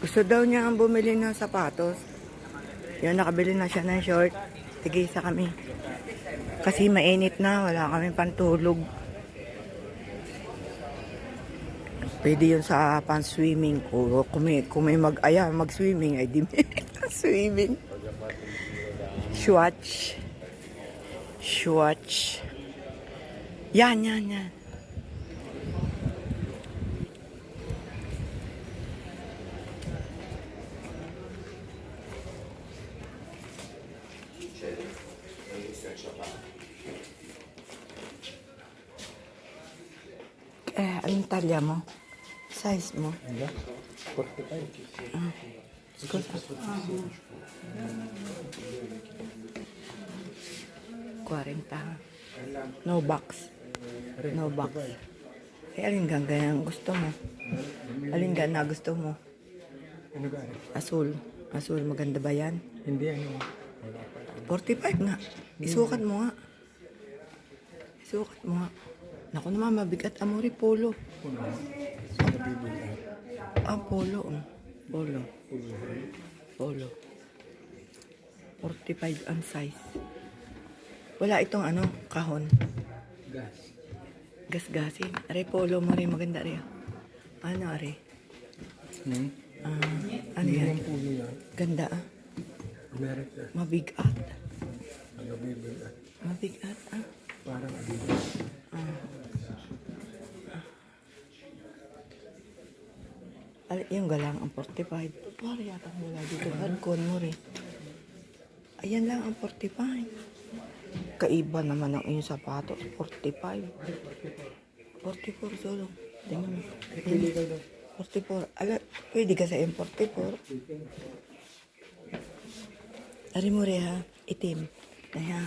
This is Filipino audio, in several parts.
Gusto daw niya ang bumili ng sapatos. Yan, nakabili na siya ng short. Tigisa kami. Kasi mainit na, wala kami pantulog. Pwede yun sa pan-swimming. O kung may, kung may mag-aya, mag-swimming, ay di swimming. Swatch. Swatch. Yan, yan, yan. Eh, talya mo? Size mo? 45. Scusa. Kwarenta. No box. No box. Eh, alin ganda ang gusto mo? Alin ganda gusto mo? Ano ba? Asul. Asul, maganda ba yan? Hindi ano. Wala pa. 45 nga. Isukat mo nga. Isukat mo nga. Naku naman, mabigat. Amori, polo. Nabibigat. Ah, polo. Polo. Polo. 45 ang size. Wala itong ano, kahon. Gas. Gasgasin. Are, polo mo rin. Maganda rin. Ano, are? Hmm? Ah, ano yan? Ganda ah. America. Mabigat. Mabigat ah. Parang adidas. Al yung galang ang 45. Pare yata mo lagi dito. Hardcon mo rin. Ayan lang ang 45. Kaiba naman ang iyong sapatos. 45. 44 solo. Tingnan mo. Pili ka daw. 44. Ala, pwede ka sa M44. Ari mo rin ha. Itim. Ayan.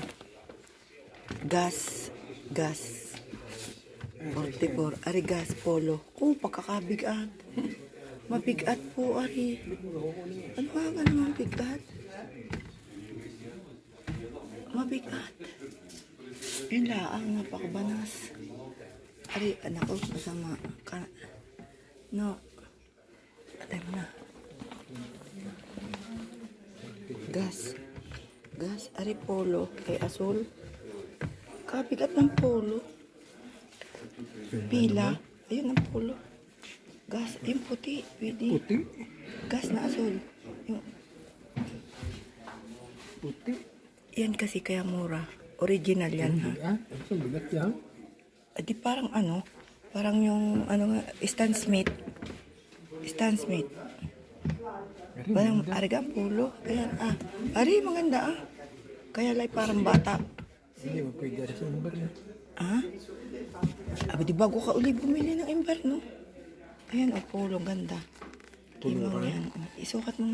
Gas. Gas. 44. Ari gas polo. Kung pagkakabigat. Mabigat po, Ari. Ano ka ka naman bigat? Mabigat. Yun laang napakabanas. Ari, anak ko, masama. Ka no. Atay na. Gas. Gas. Ari, polo. Kay asul. Kabigat ng polo. Pila. Ayun ang polo. Gas. Yung puti. Pwede. Puti. Gas na asul. Yung, Puti. yan kasi kaya mura. Original yan ha. Ah, sa bigat yan? Ah, di parang ano, parang yung ano nga, Stan Smith. Stan Smith. Parang ariga pulo. Ayan ah. Ari, maganda ah. Kaya lang parang bata. Hindi mo pwede sa number na. Ah? Abi, di bago ka uli bumili ng ember, no? Ayan, oh, polo, ganda. Imaw yan. Oh, Isukat mo.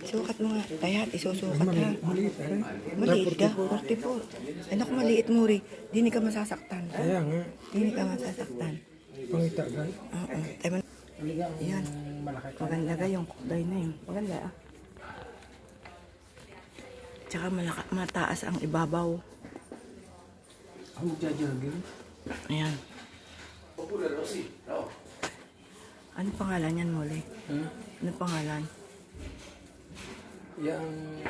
Isukat mo nga. Ayan, isusukat ha. Maliit ah. Maliit ka? 44. Ay, naku, maliit mo rin. Di ni ka masasaktan. Kaya nga. Di ni ka masasaktan. Pangita ka. Oo. Tayo man. Talaga ang Yan. malaki. Maganda ka yung kulay na yun. Maganda ah. Tsaka malaka, mataas ang ibabaw. Ang jajagin. Ayan. Ano pangalan yan, Mole? Hmm? Ano pangalan? Yang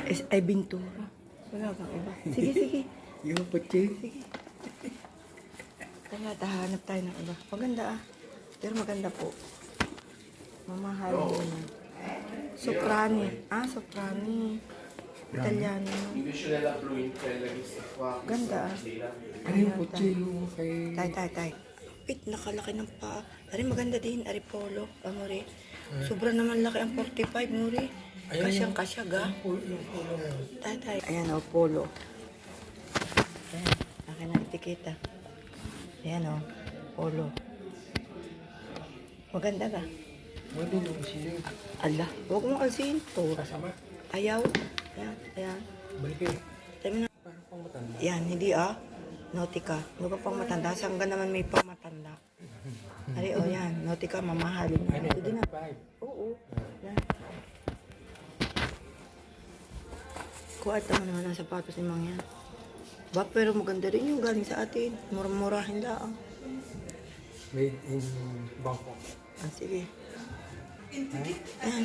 Es ay Bintura. Wala bang iba? Sige, sige. yung puti. Sige. Kaya tahanap tayo ng iba. Maganda ah. Pero maganda po. Mamahal mo na. Soprani. Ah, soprani. Italiano. Ganda ah. Ano yung puti yung kay... Tay, tay, tay. Wait, nakalaki ng paa. Ari, maganda din. Ari, polo. Amore. Sobra naman laki ang 45, Muri. Kasyang kasya, ga. Tay, tay. Ayan, o, polo. Ayan, akin na etiketa. Ayan, o, polo. Maganda ka. Pwede yung. Ala, huwag mo alsin. To. Kasama. Ayaw. Ayan, ayan. Balik eh. Tayo na. Parang pang matanda. Yan, hindi ah. Nautica. Ka pang matanda. Sangga naman may pang matanda. Ari, o yan. Nautica, mamahalin na. Ano din na. Five. Oo. Yan. Kuwata mo naman ang sapatos ni Mang yan. Ba, pero maganda rin yung galing sa atin. Murmurahin lang. Made in Bangkok. Ah, sige. Yan.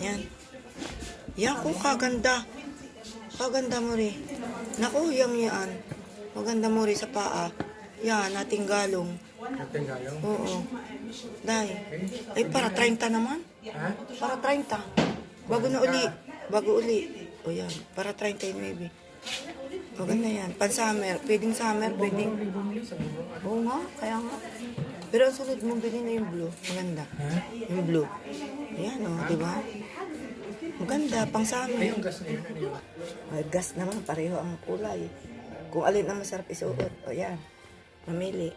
Yan. Yan ko, kaganda. Kaganda mo rin. Naku, yang yan. Maganda mo rin sa paa. Yan, nating galong. Natin galong. Oo. Dahil. Ay, para 30 naman. Ha? Para 30. Bago na uli. Bago uli. O yan, para 30 maybe. Maganda yan. Pan-summer. Pwedeng summer, pwedeng... Sa bubong. Oo nga, kaya nga. Pero ang sunod mong bilhin na yung blue. Maganda. Yung blue. Ayan o, di ba? Maganda, pang Ay, summer. yung gas na yun. Ano yun? May gas naman, pareho ang kulay. Kung alin ang masarap isuot, o yan. Mamili.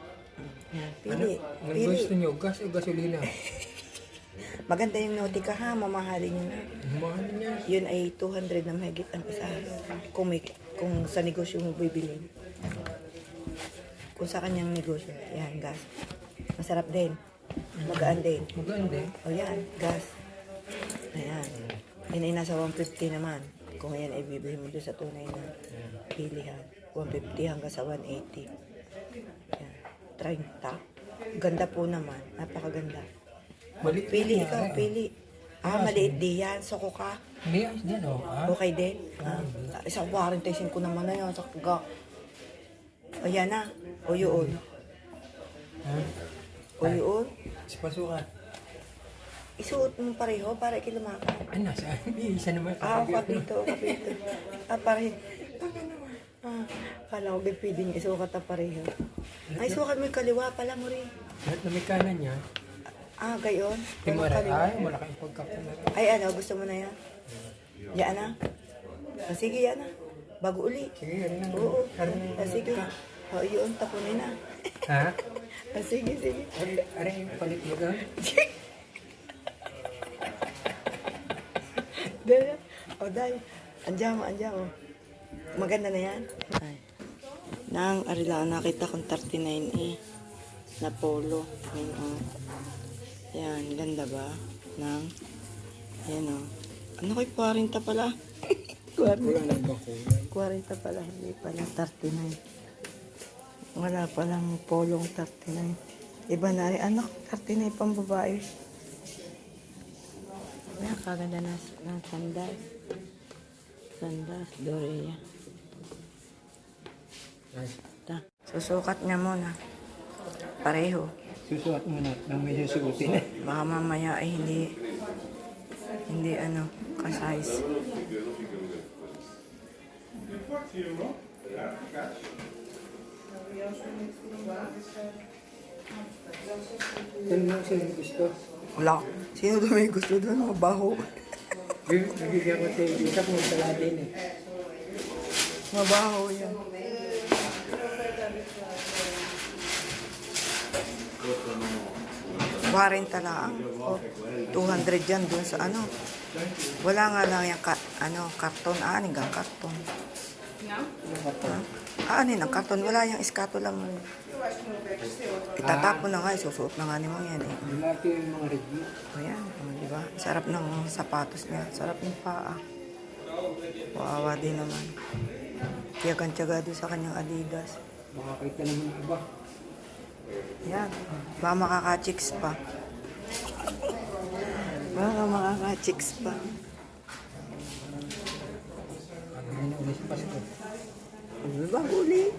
Yan, pili. Ano Pili. gusto nyo? Gas o gasolina? Maganda yung Nautica ha, mamahalin nyo na. Mahal niya. Yun ay 200 na mahigit ang isa. Kung, may, kung sa negosyo mo bibilin. Kung sa kanyang negosyo, yan, gas. Masarap din. Magaan din. Maganda eh. O yan, gas. Ayan. Yan ay nasa 150 naman. Kung yan ay mo doon sa tunay na pilihan. 150 hanggang sa 180. Yan. 30. Ganda po naman. Napakaganda. Balik Pili ikaw, pili. Ah, maliit di yan. Soko ka. Hindi, ayos din oh. Okay din. Ah, isang 45 naman na yan. Sa kaga. O yan na. O yun. Ha? O yun. Sa pasukan. Isuot mo pareho para ikilumakan. Ano, sa isa naman. Ah, kapito, kapito. Ah, pareho. Ano? Ah, kala ko ba pwedeng isukat na pareho. Ay, sukat mo yung kaliwa pala mo rin. Lahat na may kanan niya. Ah, gayon. Timura. Ay, malaking pagkakulat. Ay, ano, gusto mo na yan? Yan na. Ah, sige, yan na. Bago uli. Sige, ano na. Oo. Ah, sige. O, yun, tapunin na. Ha? Ah, sige, sige. Ano yung palit mo ka? Dahil, o dahil, andyan mo, andyan mo. Maganda na yan. Ay. Nang arila, nakita kong 39 eh. Na polo. Yan, oh. Yan, ganda ba? Nang, yan o. Ano kay 40 pala? 40. Wala nang bakulay. 40 pala, hindi pala 39. Wala palang polong 39. Iba na rin, anak, 39 pang babae. Ayan, kaganda na ng sandas. Sandas, Dorea. Ta. Susukat niya muna. Pareho. Susuot mo na nang may susuotin. Baka mamaya ay hindi, hindi ano, ka-size. Ano mo sila gusto? Wala. Sino doon may gusto doon? Mabaho. Bibigyan ko tayo. Isa kung sala din eh. Mabaho yan. Warren lang. O, 200 yan doon sa ano. Wala nga lang yung ka, ano, karton. Ah, ano ang karton? Ha? Ah, ano ang karton? Wala yung iskatula mo. Itatapon na nga, isusuot na nga ni mo yan eh. Lumati yung mga review. Ayan, oh, di ba? Sarap ng sapatos niya. Sarap ng paa. Wawa din naman. Kaya tiyaga doon sa kanyang Adidas. Makakita naman ng iba. Yan. Baka makaka-chicks pa. Baka makaka-chicks pa. Ano na ulit sa Pasko? Bago ulit.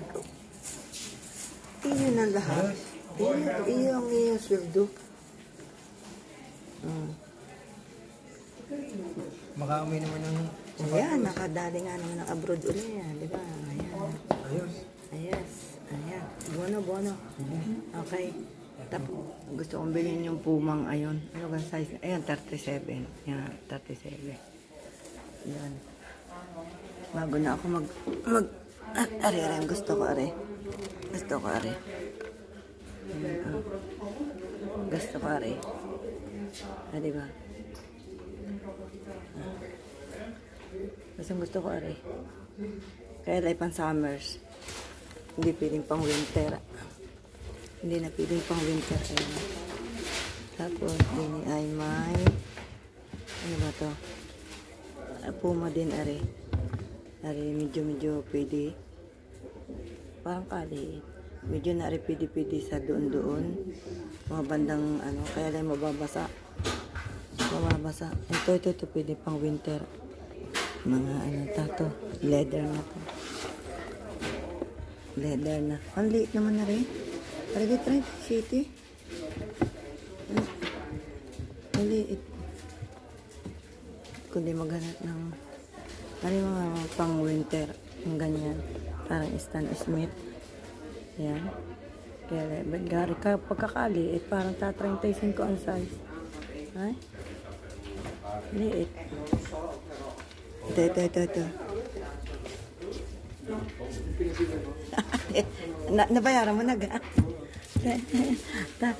Iyon ang lahat. Iyon, iyon ang iyong sweldo. Hmm. Makauwi naman ng Ayan, nakadali nga naman ng abroad ulit yan, di ba? Ayan. ayos. Ayos. Ayan. Bono, bono. Okay. Tapos, gusto kong bilhin yung pumang ayon. Ano ba size? Ayan, 37. Yan, 37. Yan. Bago na ako mag... mag ah, are, gusto ko, are. Gusto ko, ah. Gusto ko, are. Ah, di ba? Ah. Gusto ko, are. Kaya ay pang summers. Hindi pwedeng pang winter. Hindi na pwedeng pang winter. Ayan. Tapos, din ay may... Ano ba to? Ah, Puma din, are. Are, medyo medyo pwede. Parang kali. Medyo na are pwede pwede sa doon doon. Mga bandang ano, kaya lang mababasa. basa-basa. Ito, ito, ito, pwede pang winter. Mga ano ta to, leather na to. Leather na. Ang liit naman na rin. Parang try city. Ang liit. Kundi maghanap ng ano mga pang winter. Yung ganyan. Parang Stan Smith. Ayan. Kaya, ba't gari ka pagkakali, eh, parang ta-35 ang size. Ay? Liit. Ito, ito, ito, ito. na, nabayaran mo na ga?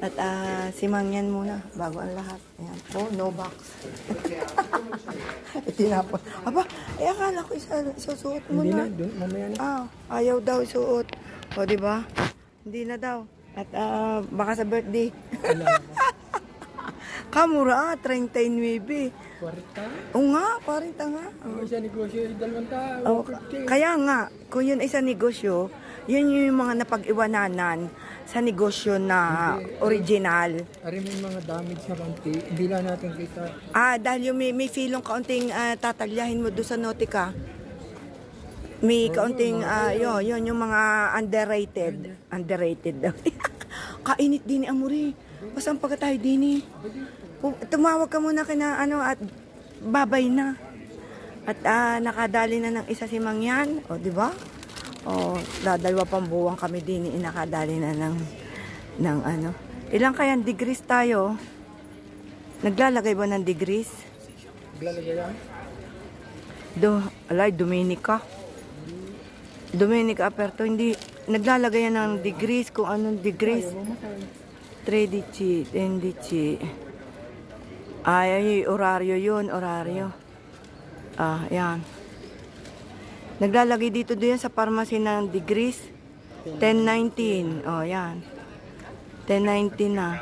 At ah, si muna, bago ang lahat. Ayan. Oh, no box. Tinapon. Aba, eh akala ko isa, susuot mo Hindi na. na, doon, mamaya na. Ah, ayaw daw suot. O, di ba? Hindi na daw. At ah, baka sa birthday. Wala na. Kamura, ah, 39. 40. Oo nga, parang tanga. Ang isa negosyo, dalawang tao. Oh, 50. kaya nga, kung yun ay sa negosyo, yun yung mga napag-iwananan sa negosyo na original. Ari may mga damage na konti. Hindi lang natin kita. Ah, dahil yung may, may feelong kaunting ah, tatalyahin mo doon sa Nautica. May kaunting, ah, yun, yun, yung mga underrated. Underrated daw. Kainit din ni Amuri. Basta ang pagka tayo din eh. Pu- Tumawag ka muna kina ano at babay na. At ah, nakadali na ng isa si Mangyan. O, di ba? O, dadalwa pang buwang kami din eh, nakadali na ng, ng ano. Ilang kaya degrees tayo? Naglalagay ba ng degrees? Maglalagay yan. Do, alay, Dominica. Dominica Aperto, hindi, naglalagay yan ng degrees, kung anong degrees. 13, 10. Ay, ay, oraryo yun, oraryo. Ah, yan. Naglalagay dito doon sa pharmacy ng degrees. 1019. Oh, yan. 1019 na.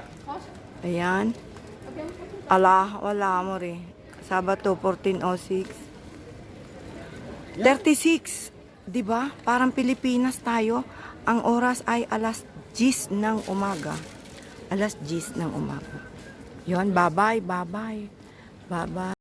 Ayan. Ala, wala mo rin. Sabato, 1406. 36. 'Di ba? Parang Pilipinas tayo. Ang oras ay alas 10 ng umaga. Alas 10 ng umaga. Yon, bye-bye, bye-bye. Bye-bye.